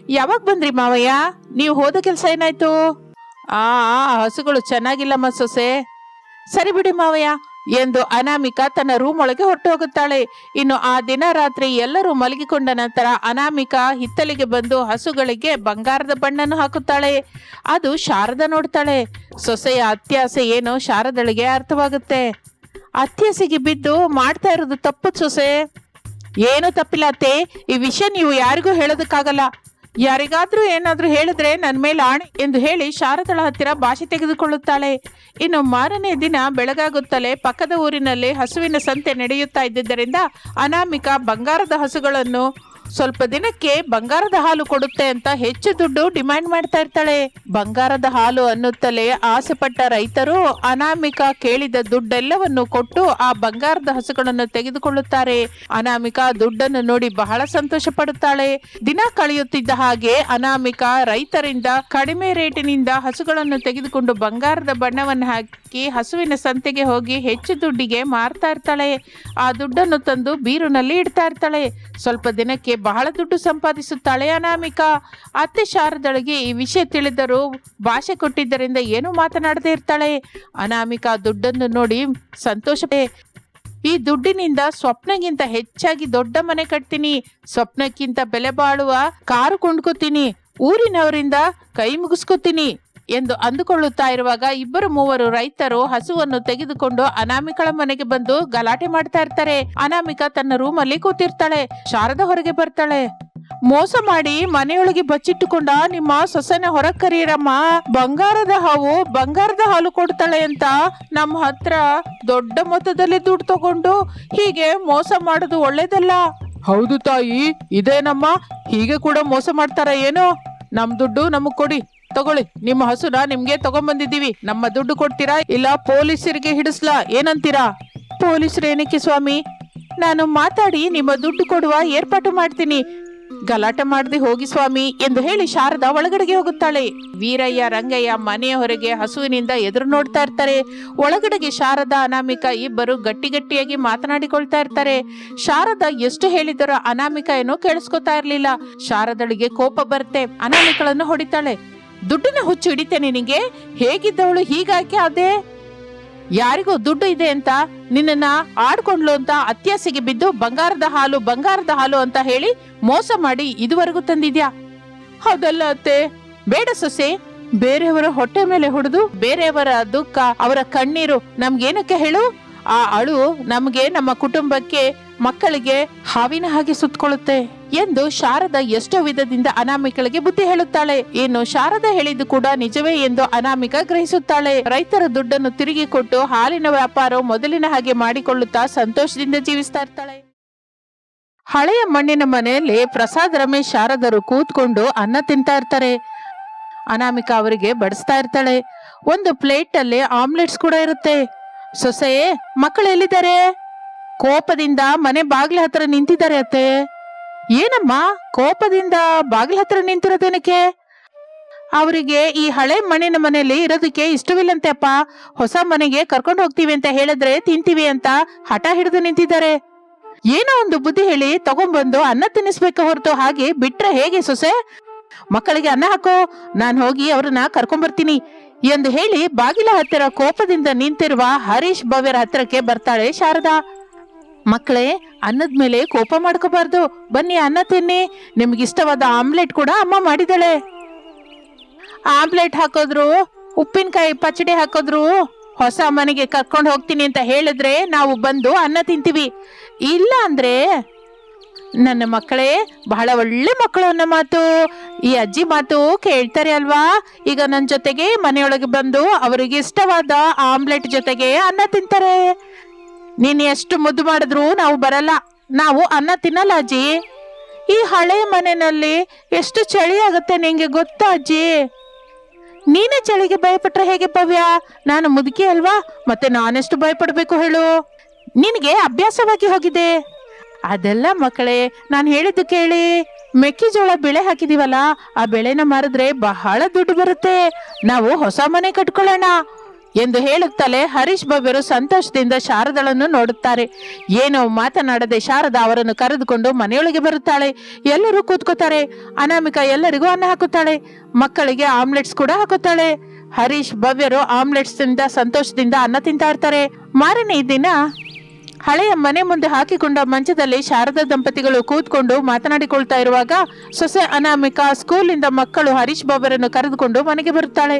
ಯಾವಾಗ ಬಂದ್ರಿ ಮಾವಯ್ಯ? ನೀವು ಹೋದ ಕೆಲಸ ಏನಾಯ್ತು? ಆ, ಹಸುಗಳು ಚೆನ್ನಾಗಿಲ್ಲಮ್ಮ ಸೊಸೆ. ಸರಿ ಬಿಡಿ ಮಾವಯ್ಯ. ಎಂದು ಅನಾಮಿಕ ತನ್ನ ರೂಮ್ ಒಳಗೆ ಹೊರಟು ಹೋಗುತ್ತಾಳೆ ಇನ್ನು ಆ ದಿನ ರಾತ್ರಿ ಎಲ್ಲರೂ ಮಲಗಿಕೊಂಡ ನಂತರ ಅನಾಮಿಕ ಹಿತ್ತಲಿಗೆ ಬಂದು ಹಸುಗಳಿಗೆ ಬಂಗಾರದ ಬಣ್ಣನ್ನು ಹಾಕುತ್ತಾಳೆ. ಅದು ಶಾರದ ನೋಡ್ತಾಳೆ. ಸೊಸೆಯ ಅತ್ಯಾಸೆ ಏನು ಶಾರದಳಿಗೆ ಅರ್ಥವಾಗುತ್ತೆ. ಅತ್ಯಾಸೆಗೆ ಬಿದ್ದು ಮಾಡ್ತಾ ಇರೋದು ತಪ್ಪು ಸೊಸೆ. ಏನು ತಪ್ಪಿಲ್ಲ ಅತ್ತೆ. ಈ ವಿಷಯ ನೀವು ಯಾರಿಗೂ ಹೇಳೋದಕ್ಕಾಗಲ್ಲ. ಯಾರಿಗಾದ್ರೂ ಏನಾದ್ರೂ ಹೇಳಿದ್ರೆ ನನ್ನ ಮೇಲೆ ಆಣೆ ಎಂದು ಹೇಳಿ ಶಾರದಳ ಹತ್ತಿರ ಭಾಷೆ ತೆಗೆದುಕೊಳ್ಳುತ್ತಾಳೆ. ಇನ್ನು ಮಾರನೇ ದಿನ ಬೆಳಗಾಗುತ್ತಲೇ ಪಕ್ಕದ ಊರಿನಲ್ಲಿ ಹಸುವಿನ ಸಂತೆ ನಡೆಯುತ್ತಾ ಇದ್ದಿದ್ದರಿಂದ ಅನಾಮಿಕ ಬಂಗಾರದ ಹಸುಗಳನ್ನು ಸ್ವಲ್ಪ ದಿನಕ್ಕೆ ಬಂಗಾರದ ಹಾಲು ಕೊಡುತ್ತೆ ಅಂತ ಹೆಚ್ಚು ದುಡ್ಡು ಡಿಮ್ಯಾಂಡ್ ಮಾಡ್ತಾ ಇರ್ತಾಳೆ. ಬಂಗಾರದ ಹಾಲು ಅನ್ನುತ್ತಲೇ ಆಸೆ ಪಟ್ಟ ರೈತರು ಅನಾಮಿಕ ಕೇಳಿದ ದುಡ್ಡೆಲ್ಲವನ್ನು ಕೊಟ್ಟು ಆ ಬಂಗಾರದ ಹಸುಗಳನ್ನು ತೆಗೆದುಕೊಳ್ಳುತ್ತಾರೆ. ಅನಾಮಿಕ ದುಡ್ಡನ್ನು ನೋಡಿ ಬಹಳ ಸಂತೋಷ ಪಡುತ್ತಾಳೆ. ದಿನ ಕಳೆಯುತ್ತಿದ್ದ ಹಾಗೆ ಅನಾಮಿಕ ರೈತರಿಂದ ಕಡಿಮೆ ರೇಟಿನಿಂದ ಹಸುಗಳನ್ನು ತೆಗೆದುಕೊಂಡು ಬಂಗಾರದ ಬಣ್ಣವನ್ನು ಹಾಕಿ ಹಸುವಿನ ಸಂತೆಗೆ ಹೋಗಿ ಹೆಚ್ಚು ದುಡ್ಡಿಗೆ ಮಾರ್ತಾ ಇರ್ತಾಳೆ. ಆ ದುಡ್ಡನ್ನು ತಂದು ಬೀರುನಲ್ಲಿ ಇಡ್ತಾ ಇರ್ತಾಳೆ. ಸ್ವಲ್ಪ ದಿನಕ್ಕೆ ಬಹಳ ದುಡ್ಡು ಸಂಪಾದಿಸುತ್ತಾಳೆ ಅನಾಮಿಕ. ಅತ್ತೆ ಶಾರದಳಿಗೆ ಈ ವಿಷಯ ತಿಳಿದರೂ ಭಾಷೆ ಕೊಟ್ಟಿದ್ದರಿಂದ ಏನೂ ಮಾತನಾಡದೇ ಇರ್ತಾಳೆ. ಅನಾಮಿಕ ದುಡ್ಡನ್ನು ನೋಡಿ ಸಂತೋಷ. ಈ ದುಡ್ಡಿನಿಂದ ಸ್ವಪ್ನಗಿಂತ ಹೆಚ್ಚಾಗಿ ದೊಡ್ಡ ಮನೆ ಕಟ್ತೀನಿ. ಸ್ವಪ್ನಕ್ಕಿಂತ ಬೆಲೆ ಬಾಳುವ ಕಾರು ಕೊಂಡ್ಕೋತೀನಿ. ಊರಿನವರಿಂದ ಕೈ ಮುಗಿಸ್ಕೋತೀನಿ. ಎಂದು ಅಂದುಕೊಳ್ಳುತ್ತಾ ಇರುವಾಗ ಇಬ್ಬರು ಮೂವರು ರೈತರು ಹಸುವನ್ನು ತೆಗೆದುಕೊಂಡು ಅನಾಮಿಕಳ ಮನೆಗೆ ಬಂದು ಗಲಾಟೆ ಮಾಡ್ತಾ ಇರ್ತಾರೆ. ಅನಾಮಿಕ ತನ್ನ ರೂಮಲ್ಲಿ ಕೂತಿರ್ತಾಳೆ. ಶಾರದ ಹೊರಗೆ ಬರ್ತಾಳೆ. ಮೋಸ ಮಾಡಿ ಮನೆಯೊಳಗೆ ಬಚ್ಚಿಟ್ಟುಕೊಂಡ ನಿಮ್ಮ ಸೊಸೆನ ಹೊರಗ್ ಕರೀರಮ್ಮ ಬಂಗಾರದ ಹಾವು ಬಂಗಾರದ ಹಾಲು ಕೊಡ್ತಾಳೆ ಅಂತ ನಮ್ಮ ಹತ್ರ ದೊಡ್ಡ ಮೊತ್ತದಲ್ಲಿ ದುಡ್ಡು ತಗೊಂಡು ಹೀಗೆ ಮೋಸ ಮಾಡೋದು ಒಳ್ಳೇದಲ್ಲ. ಹೌದು ತಾಯಿ, ಇದೇನಮ್ಮ? ಹೀಗೆ ಕೂಡ ಮೋಸ ಮಾಡ್ತಾರ ಏನೋ? ನಮ್ ದುಡ್ಡು ನಮಗ್ ಕೊಡಿ. ತಗೊಳ್ಳಿ, ನಿಮ್ಮ ಹಸುನ ನಿಮ್ಗೆ ತಗೊಂಬಂದಿದ್ದೀವಿ. ನಮ್ಮ ದುಡ್ಡು ಕೊಡ್ತೀರಾ ಇಲ್ಲ ಪೊಲೀಸರಿಗೆ ಹಿಡಿಸ್ಲಾ? ಏನಂತೀರಾ? ಪೊಲೀಸರು ಏನಕ್ಕೆ ಸ್ವಾಮಿ, ನಾನು ಮಾತಾಡಿ ನಿಮ್ಮ ದುಡ್ಡು ಕೊಡುವ ಏರ್ಪಾಟು ಮಾಡ್ತೀನಿ. ಗಲಾಟೆ ಮಾಡದೆ ಹೋಗಿ ಸ್ವಾಮಿ ಎಂದು ಹೇಳಿ ಶಾರದಾ ಒಳಗಡೆಗೆ ಹೋಗುತ್ತಾಳೆ. ವೀರಯ್ಯ, ರಂಗಯ್ಯ ಮನೆಯ ಹೊರಗೆ ಹಸುವಿನಿಂದ ಎದುರು ನೋಡ್ತಾ ಇರ್ತಾರೆ. ಒಳಗಡೆಗೆ ಶಾರದಾ, ಅನಾಮಿಕ ಇಬ್ಬರು ಗಟ್ಟಿ ಗಟ್ಟಿಯಾಗಿ ಮಾತನಾಡಿಕೊಳ್ತಾ ಇರ್ತಾರೆ. ಶಾರದಾ ಎಷ್ಟು ಹೇಳಿದರೂ ಅನಾಮಿಕ ಏನೋ ಕೇಳಿಸ್ಕೊತಾ ಇರ್ಲಿಲ್ಲ. ಶಾರದಳಿಗೆ ಕೋಪ ಬರುತ್ತೆ. ಅನಾಮಿಕಳನ್ನು ಹೊಡಿತಾಳೆ. ದುಡ್ಡಿನ ಹುಚ್ಚು ಹಿಡಿತೆ ನಿನಗೆ? ಹೇಗಿದ್ದವಳು ಹೀಗಾಕೆ ಅದೇ ಯಾರಿಗೂ ದುಡ್ಡು ಇದೆ ಅಂತ ನಿನ್ನನ್ನ ಆಡ್ಕೊಂಡ್ಲು ಅಂತ ಅತ್ಯಾಸೆಗೆ ಬಿದ್ದು ಬಂಗಾರದ ಹಾಲು ಬಂಗಾರದ ಹಾಲು ಅಂತ ಹೇಳಿ ಮೋಸ ಮಾಡಿ ಇದುವರೆಗೂ ತಂದಿದ್ಯಾ? ಹೌದಲ್ಲ ಅತ್ತೆ. ಬೇಡ ಸೊಸೆ. ಬೇರೆಯವರ ಹೊಟ್ಟೆ ಮೇಲೆ ಹೊಡೆದು ಬೇರೆಯವರ ದುಃಖ, ಅವರ ಕಣ್ಣೀರು ನಮ್ಗೇನಕ್ಕೆ ಹೇಳು? ಆ ಅಳು ನಮ್ಗೆ ನಮ್ಮ ಕುಟುಂಬಕ್ಕೆ, ಮಕ್ಕಳಿಗೆ ಹಾವಿನ ಹಾಗೆ ಸುತ್ತಕೊಳ್ಳುತ್ತೆ ಎಂದು ಶಾರದ ಎಷ್ಟೋ ವಿಧದಿಂದ ಅನಾಮಿಕಳಿಗೆ ಬುದ್ಧಿ ಹೇಳುತ್ತಾಳೆ. ಏನು ಶಾರದ ಹೇಳಿದ್ದು ಕೂಡ ನಿಜವೇ ಎಂದು ಅನಾಮಿಕ ಗ್ರಹಿಸುತ್ತಾಳೆ. ರೈತರ ದುಡ್ಡನ್ನು ತಿರುಗಿ ಕೊಟ್ಟು ಹಾಲಿನ ವ್ಯಾಪಾರ ಮೊದಲಿನ ಹಾಗೆ ಮಾಡಿಕೊಳ್ಳುತ್ತಾ ಸಂತೋಷದಿಂದ ಜೀವಿಸ್ತಾ ಇರ್ತಾಳೆ. ಹಳೆಯ ಮಣ್ಣಿನ ಮನೆಯಲ್ಲಿ ಪ್ರಸಾದ್, ರಮೇಶ್, ಶಾರದರು ಕೂತ್ಕೊಂಡು ಅನ್ನ ತಿಂತಾ ಇರ್ತಾರೆ. ಅನಾಮಿಕ ಅವರಿಗೆ ಬಡಿಸ್ತಾ ಇರ್ತಾಳೆ. ಒಂದು ಪ್ಲೇಟ್ ಅಲ್ಲಿ ಆಮ್ಲೆಟ್ಸ್ ಕೂಡ ಇರುತ್ತೆ. ಸೊಸೆಯೇ, ಮಕ್ಕಳು ಎಲ್ಲಿದ್ದಾರೆ? ಕೋಪದಿಂದ ಮನೆ ಬಾಗಿಲ ಹತ್ರ ನಿಂತಿದ್ದಾರೆ ಅತ್ತೆ. ಏನಮ್ಮ, ಕೋಪದಿಂದ ಬಾಗಿಲ ಹತ್ರ ನಿಂತಿರೋದೇನಕ್ಕೆ? ಅವರಿಗೆ ಈ ಹಳೆ ಮಣ್ಣಿನ ಮನೆಯಲ್ಲಿ ಇರೋದಕ್ಕೆ ಇಷ್ಟವಿಲ್ಲಂತೆ ಅಪ್ಪ ಹೊಸ ಮನೆಗೆ ಕರ್ಕೊಂಡು ಹೋಗ್ತೀವಿ ಅಂತ ಹೇಳಿದ್ರೆ ತಿಂತೀವಿ ಅಂತ ಹಠ ಹಿಡಿದು ನಿಂತಿದ್ದಾರೆ. ಏನೋ ಒಂದು ಬುದ್ಧಿ ಹೇಳಿ ತಗೊಂಡ್ಬಂದು ಅನ್ನ ತಿನ್ನಿಸ್ಬೇಕು ಹೊರತು ಹಾಗೆ ಬಿಟ್ರೆ ಹೇಗೆ ಸೊಸೆ? ಮಕ್ಕಳಿಗೆ ಅನ್ನ ಹಾಕೋ, ನಾನು ಹೋಗಿ ಅವ್ರನ್ನ ಕರ್ಕೊಂಡ್ಬರ್ತೀನಿ ಎಂದು ಹೇಳಿ ಬಾಗಿಲ ಹತ್ತಿರ ಕೋಪದಿಂದ ನಿಂತಿರುವ ಹರೀಶ್ ಭವ್ಯರ ಹತ್ತಿರಕ್ಕೆ ಬರ್ತಾಳೆ ಶಾರದಾ. ಮಕ್ಕಳೇ, ಅನ್ನದ ಮೇಲೆ ಕೋಪ ಮಾಡ್ಕೋಬಾರ್ದು. ಬನ್ನಿ ಅನ್ನ ತಿನ್ನಿ. ನಿಮ್ಗಿಷ್ಟವಾದ ಆಮ್ಲೆಟ್ ಕೂಡ ಅಮ್ಮ ಮಾಡಿದಳೆ ಆಮ್ಲೆಟ್ ಹಾಕೋದ್ರು, ಉಪ್ಪಿನಕಾಯಿ ಪಚಡಿ ಹಾಕೋದ್ರು, ಹೊಸ ಮನೆಗೆ ಕರ್ಕೊಂಡು ಹೋಗ್ತೀನಿ ಅಂತ ಹೇಳಿದ್ರೆ ನಾವು ಬಂದು ಅನ್ನ ತಿಂತೀವಿ. ಇಲ್ಲ ಅಂದ್ರೆ ನನ್ನ ಮಕ್ಕಳೇ, ಬಹಳ ಒಳ್ಳೆ ಮಕ್ಕಳು ಅನ್ನೋ ಮಾತು. ಈ ಅಜ್ಜಿ ಮಾತು ಕೇಳ್ತಾರೆ ಅಲ್ವಾ? ಈಗ ನನ್ನ ಜೊತೆಗೆ ಮನೆಯೊಳಗೆ ಬಂದು ಅವರಿಗೆ ಇಷ್ಟವಾದ ಆಮ್ಲೆಟ್ ಜೊತೆಗೆ ಅನ್ನ ತಿಂತಾರೆ. ನೀನ್ ಎಷ್ಟು ಮುದ್ದು ಮಾಡಿದ್ರು ನಾವು ಬರಲ್ಲ. ನಾವು ಅನ್ನ ತಿನ್ನಲ್ಲ ಅಜ್ಜಿ. ಈ ಹಳೆ ಮನೆಯಲ್ಲಿ ಎಷ್ಟು ಚಳಿ ಆಗುತ್ತೆ ನಿಂಗೆ ಗೊತ್ತಾ ಅಜ್ಜಿ? ನೀನೇ ಚಳಿಗೆ ಭಯಪಟ್ರೆ ಹೇಗೆ ಭವ್ಯ? ನಾನು ಮುದುಕಿ ಅಲ್ವಾ? ಮತ್ತೆ ನಾನೆಷ್ಟು ಭಯಪಡಬೇಕು ಹೇಳು? ನಿನಗೆ ಅಭ್ಯಾಸವಾಗಿ ಹೋಗಿದೆ. ಅದೆಲ್ಲ ಮಕ್ಕಳೇ, ನಾನು ಹೇಳಿದ್ದು ಕೇಳಿ. ಮೆಕ್ಕೆಜೋಳ ಬೆಳೆ ಹಾಕಿದೀವಲ್ಲ, ಆ ಬೆಳೆನ ಮಾರಿದ್ರೆ ಬಹಳ ದುಡ್ಡು ಬರುತ್ತೆ. ನಾವು ಹೊಸ ಮನೆ ಕಟ್ಕೊಳ್ಳೋಣ. ಎಂದು ಹೇಳುತ್ತಲೇ ಹರೀಶ್ ಭವ್ಯರು ಸಂತೋಷದಿಂದ ಶಾರದಳನ್ನು ನೋಡುತ್ತಾರೆ. ಏನೋ ಮಾತನಾಡದೆ ಶಾರದಾ ಅವರನ್ನು ಕರೆದುಕೊಂಡು ಮನೆಯೊಳಗೆ ಬರುತ್ತಾಳೆ. ಎಲ್ಲರೂ ಕೂತ್ಕೋತಾರೆ. ಅನಾಮಿಕಾ ಎಲ್ಲರಿಗೂ ಅನ್ನ ಹಾಕುತ್ತಾಳೆ. ಮಕ್ಕಳಿಗೆ ಆಮ್ಲೆಟ್ಸ್ ಕೂಡ ಹಾಕುತ್ತಾಳೆ. ಹರೀಶ್ ಭವ್ಯರು ಆಮ್ಲೆಟ್ಸ್ ಸಂತೋಷದಿಂದ ಅನ್ನ ತಿಂತಾ ಇರ್ತಾರೆ ಮಾರನೇ ದಿನ ಹಳೆಯ ಮನೆ ಮುಂದೆ ಹಾಕಿಕೊಂಡ ಮಂಚದಲ್ಲಿ ಶಾರದಾ ದಂಪತಿಗಳು ಕೂತ್ಕೊಂಡು ಮಾತನಾಡಿಕೊಳ್ತಾ ಇರುವಾಗ ಸೊಸೆ ಅನಾಮಿಕಾ ಸ್ಕೂಲಿಂದ ಮಕ್ಕಳು ಹರೀಶ್ ಬಾಬರನ್ನು ಕರೆದುಕೊಂಡು ಮನೆಗೆ ಬರುತ್ತಾಳೆ.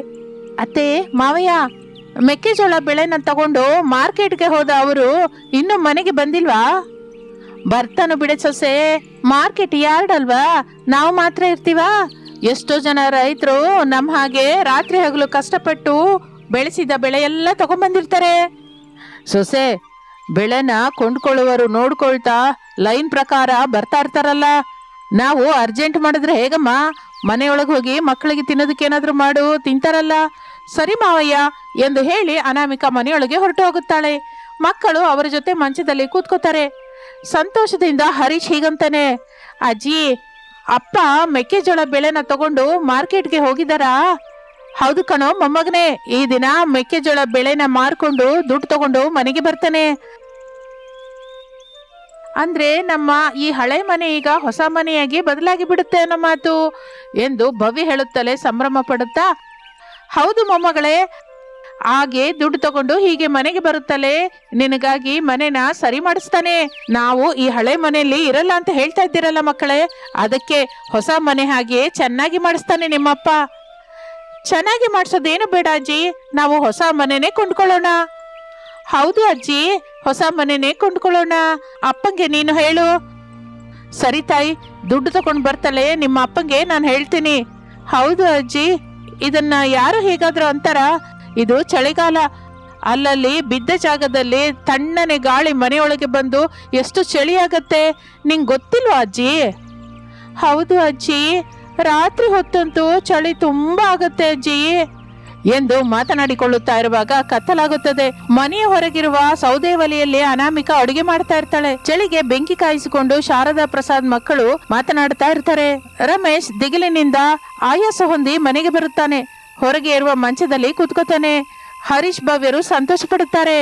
ಅತ್ತೆ, ಮಾವಯ್ಯ ಮೆಕ್ಕೆಜೋಳ ಬೆಳೆನ ತಗೊಂಡು ಮಾರ್ಕೆಟ್ಗೆ ಹೋದ ಅವರು ಇನ್ನು ಮನೆಗೆ ಬಂದಿಲ್ವಾ? ಬರ್ತಾನು ಬಿಡೆ ಸೊಸೆ, ಮಾರ್ಕೆಟ್ ಯಾರ್ಡ್ ಅಲ್ವಾ ನಾವು ಮಾತ್ರ ಇರ್ತೀವಾ? ಎಷ್ಟೋ ಜನ ರೈತರು ನಮ್ಮ ಹಾಗೆ ರಾತ್ರಿ ಹಗಲು ಕಷ್ಟಪಟ್ಟು ಬೆಳೆಸಿದ ಬೆಳೆ ಎಲ್ಲ ತಗೊಂಡ್ಬಂದಿರ್ತಾರೆ ಸೊಸೆ, ಬೆಳೆನ ಕೊಂಡ್ಕೊಳ್ಳುವರು ನೋಡ್ಕೊಳ್ತಾ ಲೈನ್ ಪ್ರಕಾರ ಬರ್ತಾ ಇರ್ತಾರಲ್ಲ. ನಾವು ಅರ್ಜೆಂಟ್ ಮಾಡಿದ್ರೆ ಹೇಗಮ್ಮ? ಮನೆಯೊಳಗೆ ಹೋಗಿ ಮಕ್ಕಳಿಗೆ ತಿನ್ನೋದಕ್ಕೆ ಏನಾದರೂ ಮಾಡು, ತಿಂತಾರಲ್ಲ. ಸರಿ ಮಾವಯ್ಯ ಎಂದು ಹೇಳಿ ಅನಾಮಿಕ ಮನೆಯೊಳಗೆ ಹೊರಟು ಹೋಗುತ್ತಾಳೆ ಮಕ್ಕಳು ಅವರ ಜೊತೆ ಮಂಚದಲ್ಲಿ ಕೂತ್ಕೋತಾರೆ. ಸಂತೋಷದಿಂದ ಹರೀಶ್ ಹೀಗಂತಾನೆ, ಅಜ್ಜಿ, ಅಪ್ಪ ಮೆಕ್ಕೆಜೋಳ ಬೆಳೆನ ತಗೊಂಡು ಮಾರ್ಕೆಟ್ಗೆ ಹೋಗಿದ್ದಾರಾ? ಹೌದು ಕಣೋ ಮೊಮ್ಮಗನೇ, ಈ ದಿನ ಮೆಕ್ಕೆಜೋಳ ಬೆಳೆನ ಮಾರ್ಕೊಂಡು ದುಡ್ಡು ತಗೊಂಡು ಮನೆಗೆ ಬರ್ತಾನೆ. ಅಂದ್ರೆ ನಮ್ಮ ಈ ಹಳೆ ಮನೆ ಈಗ ಹೊಸ ಮನೆಯಾಗಿ ಬದಲಾಗಿ ಬಿಡುತ್ತೆ ಅನ್ನೋ ಮಾತು? ಎಂದು ಭವಿ ಹೇಳುತ್ತಲೇ ಸಂಭ್ರಮ ಪಡುತ್ತಾ ಹೌದು ಮೊಮ್ಮಗಳೇ. ಹಾಗೆ ದುಡ್ಡು ತಗೊಂಡು ಹೀಗೆ ಮನೆಗೆ ಬರುತ್ತಲೇ ನಿನಗಾಗಿ ಮನೆನ ಸರಿ ಮಾಡಿಸ್ತಾನೆ. ನಾವು ಈ ಹಳೆ ಮನೆಯಲ್ಲಿ ಇರಲ್ಲ ಅಂತ ಹೇಳ್ತಾ ಇದ್ದೀರಲ್ಲ ಮಕ್ಕಳೇ. ಅದಕ್ಕೆ ಹೊಸ ಮನೆ ಹಾಗೆ ಚೆನ್ನಾಗಿ ಮಾಡಿಸ್ತಾನೆ ನಿಮ್ಮಪ್ಪ. ಚೆನ್ನಾಗಿ ಮಾಡಿಸೋದೇನು ಬೇಡ ಅಜ್ಜಿ. ನಾವು ಹೊಸ ಮನೆನೇ ಕೊಂಡ್ಕೊಳ್ಳೋಣ. ಹೌದು ಅಜ್ಜಿ, ಹೊಸ ಮನೆನೇ ಕೊಂಡ್ಕೊಳ್ಳೋಣ. ಅಪ್ಪಂಗೆ ನೀನು ಹೇಳು. ಸರಿ ತಾಯಿ, ದುಡ್ಡು ತಗೊಂಡು ಬರ್ತಲೇ ನಿಮ್ಮ ಅಪ್ಪಂಗೆ ನಾನು ಹೇಳ್ತೀನಿ. ಹೌದು ಅಜ್ಜಿ. ಇದನ್ನ ಯಾರು ಹೇಗಾದ್ರೂ ಅಂತಾರ? ಇದು ಚಳಿಗಾಲ. ಅಲ್ಲಲ್ಲಿ ಬಿದ್ದ ಜಾಗದಲ್ಲಿ ತಣ್ಣನೆ ಗಾಳಿ ಮನೆಯೊಳಗೆ ಬಂದು ಎಷ್ಟು ಚಳಿ ಆಗತ್ತೆ? ನಿಂಗೆ ಗೊತ್ತಿಲ್ವಾ ಅಜ್ಜಿ? ಹೌದು ಅಜ್ಜಿ. ರಾತ್ರಿ ಹೊತ್ತಂತೂ ಚಳಿ ತುಂಬಾ ಆಗತ್ತೆ ಅಜ್ಜಿ. ಎಂದು ಮಾತನಾಡಿಕೊಳ್ಳುತ್ತಾ ಇರುವಾಗ ಕತ್ತಲಾಗುತ್ತದೆ. ಮನೆಯ ಹೊರಗಿರುವ ಸೌದೆ ಒಲೆಯಲ್ಲಿ ಅನಾಮಿಕ ಅಡುಗೆ ಮಾಡ್ತಾ ಇರ್ತಾಳೆ. ಚಳಿಗೆ ಬೆಂಕಿ ಕಾಯಿಸಿಕೊಂಡು ಶಾರದಾ ಪ್ರಸಾದ್ ಮಕ್ಕಳು ಮಾತನಾಡ್ತಾ ಇರ್ತಾರೆ. ರಮೇಶ್ ದಿಗಿಲಿನಿಂದ ಆಯಾಸ ಹೊಂದಿ ಮನೆಗೆ ಬರುತ್ತಾನೆ. ಹೊರಗೆ ಇರುವ ಮಂಚದಲ್ಲಿ ಕೂತ್ಕೋತಾನೆ. ಹರೀಶ್ ಭವ್ಯರು ಸಂತೋಷ ಪಡುತ್ತಾರೆ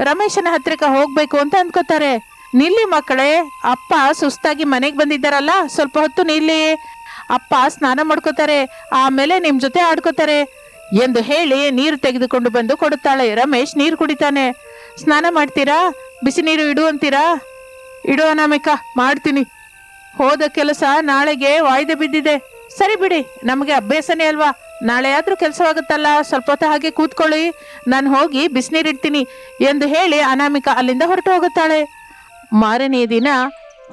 ರಮೇಶನ ಹತ್ರಕ್ಕೆ ಹೋಗ್ಬೇಕು ಅಂತ ಅಂದ್ಕೋತಾರೆ. ನಿಲ್ಲಿ ಮಕ್ಕಳೇ, ಅಪ್ಪ ಸುಸ್ತಾಗಿ ಮನೆಗೆ ಬಂದಿದ್ದಾರಲ್ಲ, ಸ್ವಲ್ಪ ಹೊತ್ತು ನಿಲ್ಲಿ. ಅಪ್ಪ ಸ್ನಾನ ಮಾಡ್ಕೋತಾರೆ, ಆಮೇಲೆ ನಿಮ್ ಜೊತೆ ಆಡ್ಕೋತಾರೆ. ಎಂದು ಹೇಳಿ ನೀರು ತೆಗೆದುಕೊಂಡು ಬಂದು ಕೊಡುತ್ತಾಳೆ. ರಮೇಶ್, ನೀರು ಕುಡಿತಾನೆ. ಸ್ನಾನ ಮಾಡ್ತೀರಾ? ಬಿಸಿ ನೀರು ಇಡು ಅಂತೀರಾ? ಇಡು ಅನಾಮಿಕ, ಮಾಡ್ತೀನಿ. ಹೋದ ಕೆಲಸ ನಾಳೆಗೆ ವಾಯ್ದೆ ಬಿದ್ದಿದೆ. ಸರಿ ಬಿಡಿ, ನಮಗೆ ಅಭ್ಯಾಸನೇ ಅಲ್ವಾ? ನಾಳೆ ಆದರೂ ಕೆಲಸವಾಗುತ್ತಲ್ಲ, ಸ್ವಲ್ಪ ಹೊತ್ತು ಹಾಗೆ ಕೂತ್ಕೊಳ್ಳಿ. ನಾನು ಹೋಗಿ ಬಿಸಿನೀರಿಡ್ತೀನಿ ಎಂದು ಹೇಳಿ ಅನಾಮಿಕ ಅಲ್ಲಿಂದ ಹೊರಟು ಹೋಗುತ್ತಾಳೆ. ಮಾರನೆಯ ದಿನ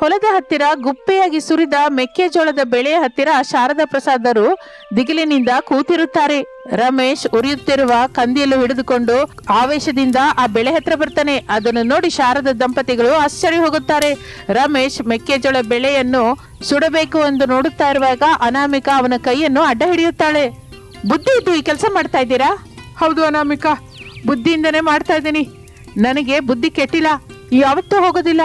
ಹೊಲದ ಹತ್ತಿರ ಗುಪ್ಪೆಯಾಗಿ ಸುರಿದ ಮೆಕ್ಕೆಜೋಳದ ಬೆಳೆಯ ಹತ್ತಿರ ಶಾರದಾ ಪ್ರಸಾದರು ದಿಗಿಲಿನಿಂದ ಕೂತಿರುತ್ತಾರೆ. ರಮೇಶ್ ಉರಿಯುತ್ತಿರುವ ಕಂದಿಯಲು ಹಿಡಿದುಕೊಂಡು ಆವೇಶದಿಂದ ಆ ಬೆಳೆ ಹತ್ರ ಬರ್ತಾನೆ. ಅದನ್ನು ನೋಡಿ ಶಾರದ ದಂಪತಿಗಳು ಆಶ್ಚರ್ಯ ಹೋಗುತ್ತಾರೆ. ರಮೇಶ್ ಮೆಕ್ಕೆಜೋಳ ಬೆಳೆಯನ್ನು ಸುಡಬೇಕು ಎಂದು ನೋಡುತ್ತಾ ಇರುವಾಗ ಅನಾಮಿಕ ಅವನ ಕೈಯನ್ನು ಅಡ್ಡ ಹಿಡಿಯುತ್ತಾಳೆ. ಬುದ್ಧಿ ಇದ್ದು ಈ ಕೆಲಸ ಮಾಡ್ತಾ ಇದ್ದೀರಾ? ಹೌದು ಅನಾಮಿಕ. ಬುದ್ಧಿಯಿಂದನೇ ಮಾಡ್ತಾ ಇದ್ದೀನಿ. ನನಗೆ ಬುದ್ಧಿ ಕೆಟ್ಟಿಲ್ಲ. ಯಾವತ್ತೂ ಹೋಗೋದಿಲ್ಲ.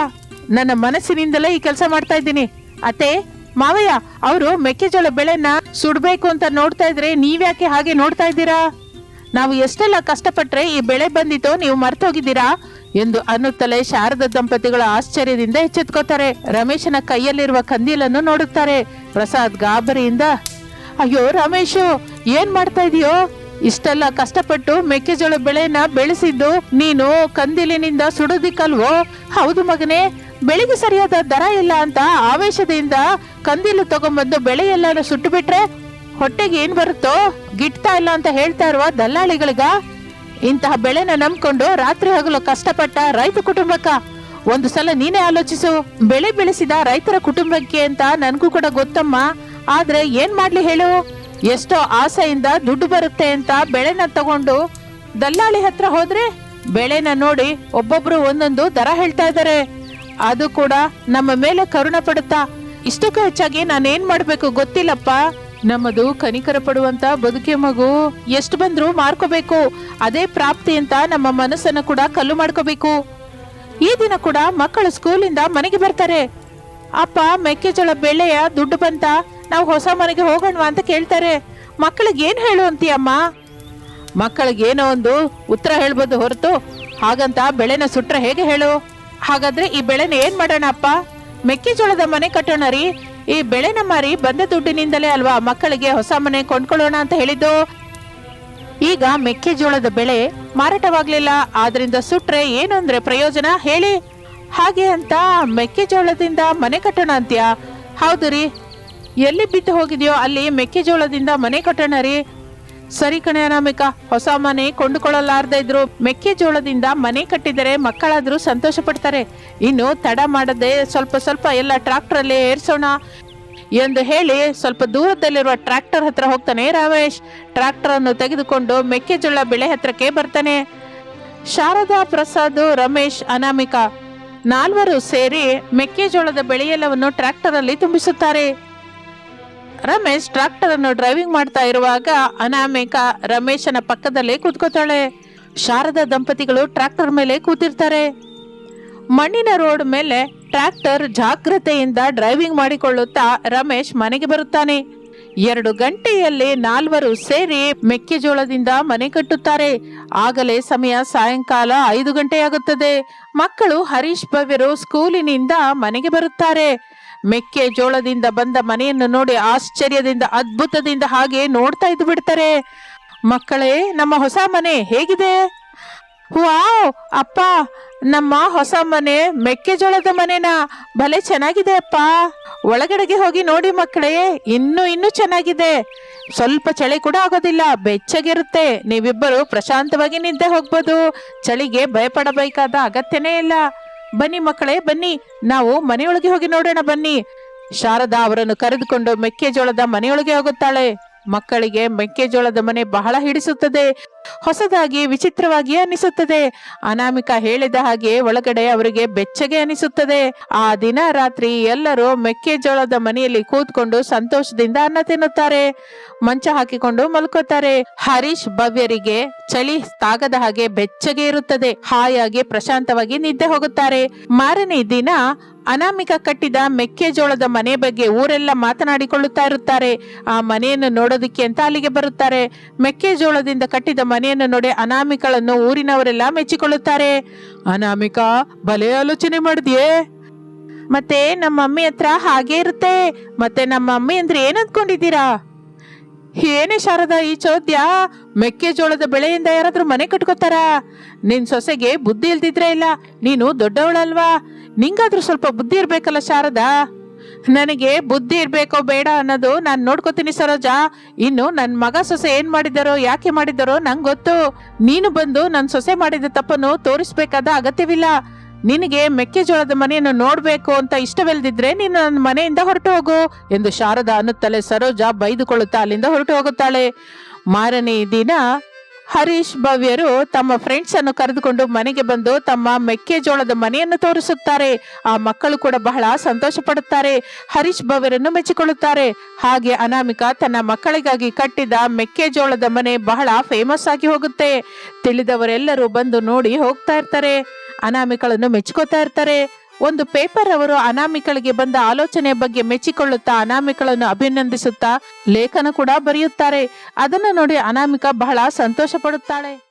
ನನ್ನ ಮನಸ್ಸಿನಿಂದಲೇ ಈ ಕೆಲಸ ಮಾಡ್ತಾ ಇದ್ದೀನಿ. ಅತ್ತೆ, ಮಾವಯ್ಯ, ಅವರು ಮೆಕ್ಕೆಜೋಳ ಬೆಳೆನ ಸುಡ್ಬೇಕು ಅಂತ ನೋಡ್ತಾ ಇದ್ರೆ ನೀವ್ಯಾಕೆ ಹಾಗೆ ನೋಡ್ತಾ ಇದ್ದೀರಾ? ನಾವು ಎಷ್ಟೆಲ್ಲ ಕಷ್ಟಪಟ್ರೆ ಈ ಬೆಳೆ ಬಂದಿತೋ ನೀವು ಮರ್ತೋಗಿದ್ದೀರಾ? ಎಂದು ಅನ್ನುತ್ತಲೇ ಶಾರದ ದಂಪತಿಗಳ ಆಶ್ಚರ್ಯದಿಂದ ಎಚ್ಚೆತ್ಕೋತಾರೆ ರಮೇಶನ ಕೈಯಲ್ಲಿರುವ ಕಂದೀಲನ್ನು ನೋಡುತ್ತಾರೆ. ಪ್ರಸಾದ್ ಗಾಬರಿಯಿಂದ, ಅಯ್ಯೋ ರಮೇಶು, ಏನ್ ಮಾಡ್ತಾ ಇದೀಯೋ? ಇಷ್ಟೆಲ್ಲ ಕಷ್ಟಪಟ್ಟು ಮೆಕ್ಕೆಜೋಳ ಬೆಳೆನ ಬೆಳೆಸಿದ್ದು ನೀನು ಕಂದಿಲಿನಿಂದ ಸುಡೋದಿಕ್ಕಲ್ವೋ? ಹೌದು ಮಗನೇ ಬೆಳೆಗೆ ಸರಿಯಾದ ದರ ಇಲ್ಲ ಅಂತ ಆವೇಶದಿಂದ ಕಂದಿಲು ತಗೊಂಬಂದು ಬೆಳೆ ಎಲ್ಲಾನು ಸುಟ್ಟು ಬಿಟ್ರೆ ಹೊಟ್ಟೆಗೆ ಏನ್ ಬರುತ್ತೋ ಗಿಟ್ತಾ ಇಲ್ಲ ಅಂತ ಹೇಳ್ತಾ ಇರುವ ದಲ್ಲಾಳಿಗಳಿಗ, ಇಂತಹ ಬೆಳೆನ ನಂಬ್ಕೊಂಡು ರಾತ್ರಿ ಹಗಲು ಕಷ್ಟಪಟ್ಟ ರೈತ ಕುಟುಂಬಕ್ಕ, ಒಂದು ಸಲ ನೀನೇ ಆಲೋಚಿಸು. ಬೆಳೆ ಬೆಳೆಸಿದ ರೈತರ ಕುಟುಂಬಕ್ಕೆ ಅಂತ ನನ್ಗೂ ಕೂಡ ಗೊತ್ತಮ್ಮ. ಆದ್ರೆ ಏನ್ ಮಾಡ್ಲಿ ಹೇಳು? ಎಷ್ಟೋ ಆಸೆಯಿಂದ ದುಡ್ಡು ಬರುತ್ತೆ ಅಂತ ಬೆಳೆನ ತಗೊಂಡು ದಲ್ಲಾಳಿ ಹತ್ರ ಹೋದ್ರೆ ಬೆಳೆನ ನೋಡಿ ಒಬ್ಬೊಬ್ರು ಒಂದೊಂದು ದರ ಹೇಳ್ತಾ ಇದ್ದಾರೆ ಅದು ಕೂಡ ನಮ್ಮ ಮೇಲೆ ಕರುಣ ಪಡುತ್ತಾ? ಇಷ್ಟಕ್ಕೂ ಹೆಚ್ಚಾಗಿ ನಾನೇನ್ ಮಾಡ್ಬೇಕು ಗೊತ್ತಿಲ್ಲಪ್ಪ. ನಮ್ಮದು ಕನಿಕರ ಪಡುವಂತ ಬದುಕೆ ಮಗು. ಎಷ್ಟು ಬಂದ್ರು ಮಾರ್ಕೋಬೇಕು. ಅದೇ ಪ್ರಾಪ್ತಿ ಅಂತ ನಮ್ಮ ಮನಸ್ಸನ್ನು ಕೂಡ ಕಲ್ಲು ಮಾಡ್ಕೋಬೇಕು. ಈ ದಿನ ಕೂಡ ಮಕ್ಕಳು ಸ್ಕೂಲಿಂದ ಮನೆಗೆ ಬರ್ತಾರೆ. ಅಪ್ಪ, ಮೆಕ್ಕೆಜೋಳ ಬೆಳೆಯ ದುಡ್ಡು ಬಂತ? ನಾವು ಹೊಸ ಮನೆಗೆ ಹೋಗೋಣವಾ ಅಂತ ಕೇಳ್ತಾರೆ. ಮಕ್ಕಳಿಗೆ ಏನ್ ಹೇಳು ಅಂತೀಯಮ್ಮ? ಮಕ್ಕಳಿಗೆ ಏನೋ ಒಂದು ಉತ್ತರ ಹೇಳ್ಬೋದು ಹೊರತು. ಹಾಗಂತ ಬೆಳೆನ ಸುಟ್ರೆ ಹೇಗೆ ಹೇಳು? ಹಾಗಾದ್ರೆ ಈ ಬೆಳೆನ ಏನ್ ಮಾಡೋಣಪ್ಪ? ಮೆಕ್ಕೆಜೋಳದ ಮನೆ ಕಟ್ಟೋಣ ರೀ. ಈ ಬೆಳೆನ ಮಾರಿ ಬಂದ ದುಡ್ಡಿನಿಂದಲೇ ಅಲ್ವಾ ಮಕ್ಕಳಿಗೆ ಹೊಸ ಮನೆ ಕೊಂಡ್ಕೊಳ್ಳೋಣ ಅಂತ ಹೇಳಿದ್ದು? ಈಗ ಮೆಕ್ಕೆಜೋಳದ ಬೆಳೆ ಮಾರಾಟವಾಗ್ಲಿಲ್ಲ. ಆದ್ರಿಂದ ಸುಟ್ರೆ ಏನು ಅಂದ್ರೆ ಪ್ರಯೋಜನ? ಹೇಳಿ. ಹಾಗೆ ಅಂತ ಮೆಕ್ಕೆಜೋಳದಿಂದ ಮನೆ ಕಟ್ಟೋಣ ಅಂತ್ಯ? ಹೌದು ರೀ. ಎಲ್ಲಿ ಬಿದ್ದು ಹೋಗಿದೆಯೋ ಅಲ್ಲಿ ಮೆಕ್ಕೆಜೋಳದಿಂದ ಮನೆ ಕಟ್ಟೋಣ ರೀ. ಸರಿ ಕಣೆ ಅನಾಮಿಕ, ಹೊಸ ಮನೆ ಕೊಂಡುಕೊಳ್ಳಲಾರ್ದ ಇದ್ರು. ಮೆಕ್ಕೆಜೋಳದಿಂದ ಮನೆ ಕಟ್ಟಿದರೆ ಮಕ್ಕಳಾದ್ರೂ ಸಂತೋಷ ಪಡ್ತಾರೆ ಇನ್ನು ತಡ ಮಾಡದೆ ಸ್ವಲ್ಪ ಸ್ವಲ್ಪ ಎಲ್ಲ ಟ್ರಾಕ್ಟರ್ ಅಲ್ಲಿ ಏರ್ಸೋಣ ಎಂದು ಹೇಳಿ ಸ್ವಲ್ಪ ದೂರದಲ್ಲಿರುವ ಟ್ರ್ಯಾಕ್ಟರ್ ಹತ್ರ ಹೋಗ್ತಾನೆ ರಮೇಶ್. ಟ್ರ್ಯಾಕ್ಟರ್ ಅನ್ನು ತೆಗೆದುಕೊಂಡು ಮೆಕ್ಕೆಜೋಳ ಬೆಳೆ ಹತ್ರಕ್ಕೆ ಬರ್ತಾನೆ. ಶಾರದಾ ಪ್ರಸಾದ್, ರಮೇಶ್, ಅನಾಮಿಕ ನಾಲ್ವರು ಸೇರಿ ಮೆಕ್ಕೆಜೋಳದ ಬೆಳೆಯೆಲ್ಲವನ್ನು ಟ್ರ್ಯಾಕ್ಟರ್ ಅಲ್ಲಿ ತುಂಬಿಸುತ್ತಾರೆ. ರಮೇಶ್ ಟ್ರಾಕ್ಟರ್ ಅನ್ನು ಡ್ರೈವಿಂಗ್ ಮಾಡ್ತಾ ಇರುವಾಗ ಅನಾಮಿಕ ರಮೇಶನ ಪಕ್ಕದಲ್ಲೇ ಕೂತ್ಕೋತಾಳೆ. ಶಾರದಾ ದಂಪತಿಗಳು ಟ್ರಾಕ್ಟರ್ ಮೇಲೆ ಕೂತಿರ್ತಾರೆ. ಮಣ್ಣಿನ ರೋಡ್ ಮೇಲೆ ಟ್ರ್ಯಾಕ್ಟರ್ ಜಾಗ್ರತೆಯಿಂದ ಡ್ರೈವಿಂಗ್ ಮಾಡಿಕೊಳ್ಳುತ್ತಾ ರಮೇಶ್ ಮನೆಗೆ ಬರುತ್ತಾನೆ. ಎರಡು ಗಂಟೆಯಲ್ಲಿ ನಾಲ್ವರು ಸೇರಿ ಮೆಕ್ಕೆಜೋಳದಿಂದ ಮನೆ ಕಟ್ಟುತ್ತಾರೆ. ಆಗಲೇ ಸಮಯ ಸಾಯಂಕಾಲ ಐದು ಗಂಟೆಯಾಗುತ್ತದೆ ಮಕ್ಕಳು ಹರೀಶ್ ಭವ್ಯರು ಸ್ಕೂಲಿನಿಂದ ಮನೆಗೆ ಬರುತ್ತಾರೆ. ಮೆಕ್ಕೆಜೋಳದಿಂದ ಬಂದ ಮನೆಯನ್ನು ನೋಡಿ ಆಶ್ಚರ್ಯದಿಂದ, ಅದ್ಭುತದಿಂದ ಹಾಗೆ ನೋಡ್ತಾ ಇದ್ದು ಬಿಡ್ತಾರೆ. ಮಕ್ಕಳೇ, ನಮ್ಮ ಹೊಸ ಮನೆ ಹೇಗಿದೆ? ವಾವ್! ಅಪ್ಪ, ನಮ್ಮ ಹೊಸ ಮನೆ ಮೆಕ್ಕೆಜೋಳದ ಮನೆನಾ? ಭಲೆ ಚೆನ್ನಾಗಿದೆ ಅಪ್ಪ. ಒಳಗಡೆಗೆ ಹೋಗಿ ನೋಡಿ ಮಕ್ಕಳೇ, ಇನ್ನೂ ಇನ್ನೂ ಚೆನ್ನಾಗಿದೆ. ಸ್ವಲ್ಪ ಚಳಿ ಕೂಡ ಆಗೋದಿಲ್ಲ, ಬೆಚ್ಚಗಿರುತ್ತೆ. ನೀವಿಬ್ಬರು ಪ್ರಶಾಂತವಾಗಿ ನಿದ್ದೆ ಹೋಗ್ಬೋದು. ಚಳಿಗೆ ಭಯಪಡಬೇಕಾದ ಅಗತ್ಯನೇ ಇಲ್ಲ. ಬನ್ನಿ ಮಕ್ಕಳೇ, ಬನ್ನಿ. ನಾವು ಮನೆಯೊಳಗೆ ಹೋಗಿ ನೋಡೋಣ, ಬನ್ನಿ. ಶಾರದಾ ಅವರನ್ನು ಕರೆದುಕೊಂಡು ಮೆಕ್ಕೆಜೋಳದ ಮನೆಯೊಳಗೆ ಹೋಗುತ್ತಾಳೆ. ಮಕ್ಕಳಿಗೆ ಮೆಕ್ಕೆಜೋಳದ ಮನೆ ಬಹಳ ಹಿಡಿಸುತ್ತದೆ. ಹೊಸದಾಗಿ ವಿಚಿತ್ರವಾಗಿ ಅನಿಸುತ್ತದೆ. ಅನಾಮಿಕ ಹೇಳಿದ ಹಾಗೆ ಒಳಗಡೆ ಅವರಿಗೆ ಬೆಚ್ಚಗೆ ಅನಿಸುತ್ತದೆ. ಆ ದಿನ ರಾತ್ರಿ ಎಲ್ಲರೂ ಮೆಕ್ಕೆಜೋಳದ ಮನೆಯಲ್ಲಿ ಕೂತ್ಕೊಂಡು ಸಂತೋಷದಿಂದ ಅನ್ನ ತಿನ್ನುತ್ತಾರೆ. ಮಂಚ ಹಾಕಿಕೊಂಡು ಮಲ್ಕೋತಾರೆ. ಹರೀಶ್ ಭವ್ಯರಿಗೆ ಚಳಿ ತಾಗದ ಹಾಗೆ ಬೆಚ್ಚಗೆ ಇರುತ್ತದೆ. ಹಾಯಾಗಿ ಪ್ರಶಾಂತವಾಗಿ ನಿದ್ದೆ ಹೋಗುತ್ತಾರೆ. ಮಾರನೇ ದಿನ ಅನಾಮಿಕ ಕಟ್ಟಿದ ಮೆಕ್ಕೆಜೋಳದ ಮನೆ ಬಗ್ಗೆ ಊರೆಲ್ಲ ಮಾತನಾಡಿಕೊಳ್ಳುತ್ತಾ ಇರುತ್ತಾರೆ. ಆ ಮನೆಯನ್ನು ನೋಡೋದಕ್ಕೆ ಅಂತ ಅಲ್ಲಿಗೆ ಬರುತ್ತಾರೆ. ಮೆಕ್ಕೆಜೋಳದಿಂದ ಕಟ್ಟಿದ ಮನೆಯನ್ನು ನೋಡಿ ಅನಾಮಿಕಳನ್ನು ಊರಿನವರೆಲ್ಲ ಮೆಚ್ಚಿಕೊಳ್ಳುತ್ತಾರೆ. ಅನಾಮಿಕ, ಬಲೆ ಆಲೋಚನೆ ಮಾಡಿದ್ಯೇ? ಮತ್ತೆ ನಮ್ಮ ಮಮ್ಮಿ ಹತ್ರ ಹಾಗೆ ಇರುತ್ತೆ. ಮತ್ತೆ ನಮ್ಮ ಮಮ್ಮಿ ಅಂದ್ರೆ ಏನ್ ಅಂದ್ಕೊಂಡಿದ್ದೀರಾ ಏನೇ ಶಾರದ ಈ ಚೌದ್ಯ, ಮೆಕ್ಕೆಜೋಳದ ಬೆಳೆಯಿಂದ ಯಾರಾದ್ರೂ ಮನೆ ಕಟ್ಕೋತಾರ? ನಿನ್ ಸೊಸೆಗೆ ಬುದ್ಧಿ ಇಲ್ದಿದ್ರೆ ಇಲ್ಲ. ನೀನು ದೊಡ್ಡವಳಲ್ವಾ? ನಿಂಗಾದ್ರೂ ಸ್ವಲ್ಪ ಬುದ್ಧಿ ಇರ್ಬೇಕಲ್ಲ ಶಾರದಾ? ನನಗೆ ಬುದ್ಧಿ ಇರಬೇಕೋ ಬೇಡ ಅನ್ನೋದು ನಾನು ನೋಡ್ಕೋತೀನಿ ಸರೋಜಾ. ಇನ್ನು ನನ್ನ ಮಗ ಸೊಸೆ ಏನ್ ಮಾಡಿದಾರೋ, ಯಾಕೆ ಮಾಡಿದಾರೋ ನಂಗೆ ಗೊತ್ತು. ನೀನು ಬಂದು ನನ್ನ ಸೊಸೆ ಮಾಡಿದ ತಪ್ಪನ್ನು ತೋರಿಸ್ಬೇಕಾದ ಅಗತ್ಯವಿಲ್ಲ. ನಿನಗೆ ಮೆಕ್ಕೆಜೋಳದ ಮನೆಯನ್ನು ನೋಡ್ಬೇಕು ಅಂತ ಇಷ್ಟವಿಲ್ಲದಿದ್ರೆ ನೀನು ನನ್ನ ಮನೆಯಿಂದ ಹೊರಟು ಹೋಗು ಎಂದು ಶಾರದಾ ಅನ್ನುತ್ತಲೇ ಸರೋಜ ಬೈದುಕೊಳ್ಳುತ್ತಾ ಅಲ್ಲಿಂದ ಹೊರಟು ಹೋಗುತ್ತಾಳೆ. ಮಾರನೇ ದಿನ ಹರೀಶ್ ಭವ್ಯರು ತಮ್ಮ ಫ್ರೆಂಡ್ಸ್ ಅನ್ನು ಕರೆದುಕೊಂಡು ಮನೆಗೆ ಬಂದು ತಮ್ಮ ಮೆಕ್ಕೆಜೋಳದ ಮನೆಯನ್ನು ತೋರಿಸುತ್ತಾರೆ. ಆ ಮಕ್ಕಳು ಕೂಡ ಬಹಳ ಸಂತೋಷ ಪಡುತ್ತಾರೆ ಹರೀಶ್ ಭವ್ಯರನ್ನು ಮೆಚ್ಚಿಕೊಳ್ಳುತ್ತಾರೆ. ಹಾಗೆ ಅನಾಮಿಕಾ ತನ್ನ ಮಕ್ಕಳಿಗಾಗಿ ಕಟ್ಟಿದ ಮೆಕ್ಕೆಜೋಳದ ಮನೆ ಬಹಳ ಫೇಮಸ್ ಆಗಿ ಹೋಗುತ್ತೆ. ತಿಳಿದವರೆಲ್ಲರೂ ಬಂದು ನೋಡಿ ಹೋಗ್ತಾ ಇರ್ತಾರೆ. ಅನಾಮಿಕಳನ್ನು ಮೆಚ್ಚಿಕೊತಾ ಇರ್ತಾರೆ. ಒಂದು ಪೇಪರ್ ಅವರು ಅನಾಮಿಕಳಿಗೆ ಬಂದ ಆಲೋಚನೆ ಬಗ್ಗೆ ಮೆಚ್ಚಿಕೊಳ್ಳುತ್ತಾ ಅನಾಮಿಕಳನ್ನು ಅಭಿನಂದಿಸುತ್ತಾ ಲೇಖನ ಕೂಡ ಬರೆಯುತ್ತಾರೆ. ಅದನ್ನು ನೋಡಿ ಅನಾಮಿಕ ಬಹಳ ಸಂತೋಷ ಪಡುತ್ತಾಳೆ